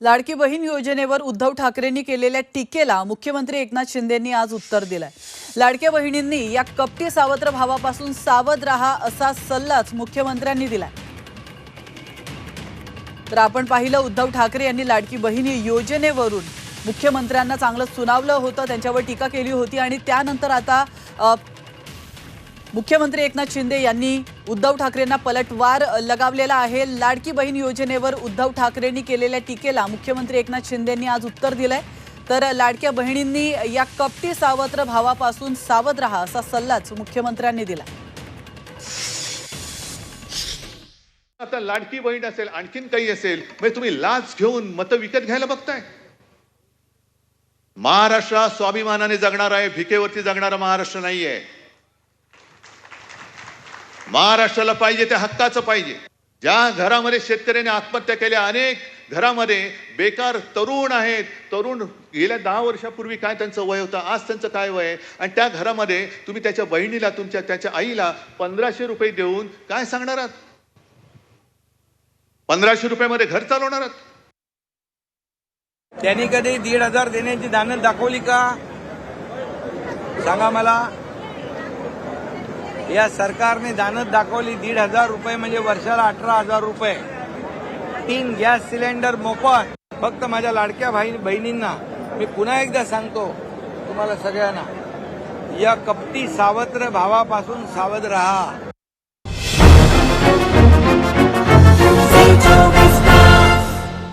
लाडकी बहीण योजनेवर उद्धव ठाकरेंनी केलेल्या टीकेला मुख्यमंत्री एकनाथ शिंदेंनी आज उत्तर दिलंय. लाडक्या बहिणींनी या कपटी सावत्र भावापासून सावध राहा असा सल्लाच मुख्यमंत्र्यांनी दिलाय. तर आपण पाहिलं उद्धव ठाकरे यांनी लाडकी बहिणी योजनेवरून मुख्यमंत्र्यांना चांगलं सुनावलं होतं त्यांच्यावर टीका केली होती आणि त्यानंतर आता मुख्यमंत्री एकनाथ शिंदे यांनी उद्धव ठाकरेंना पलटवार लगावलेला आहे. लाडकी बहीण योजनेवर उद्धव ठाकरेंनी केलेल्या टीकेला मुख्यमंत्री एकनाथ शिंदेंनी आज उत्तर दिलंय. तर लाडक्या बहिणींनी या कपटी सावत्र भावापासून सावध राहा असा सल्लाच मुख्यमंत्र्यांनी दिला. आता लाडकी बहीण असेल आणखीन काही असेल म्हणजे तुम्ही लाच घेऊन मतं विकत घ्यायला बघताय. महाराष्ट्र स्वाभिमानाने जगणार आहे भिकेवरती जगणारा महाराष्ट्र नाहीये. महाराष्ट्राला पाहिजे ते हक्काचं पाहिजे. ज्या घरामध्ये शेतकऱ्यांनी आत्महत्या केल्या अनेक घरामध्ये बेकार तरुण आहेत. तरुण गेल्या दहा वर्षापूर्वी काय त्यांचं वय होतं? आज त्यांचं काय वय आहे? आणि त्या घरामध्ये तुम्ही त्याच्या बहिणीला तुमच्या त्याच्या आईला पंधराशे रुपये देऊन काय सांगणार आहात? पंधराशे रुपयामध्ये घर चालवणार आहात? त्यांनी कधी दीड हजार देण्याची दानत दाखवली का? सांगा मला. या सरकारने दानत दाखवली दीड हजार रुपये म्हणजे वर्षाला अठरा हजार रुपये. तीन गॅस सिलेंडर मोफत. फक्त माझ्या लाडक्या भाई बहिणींना. मी पुन्हा एकदा सांगतो तुम्हाला सगळ्यांना या कपटी सावत्र भावापासून सावध राहा.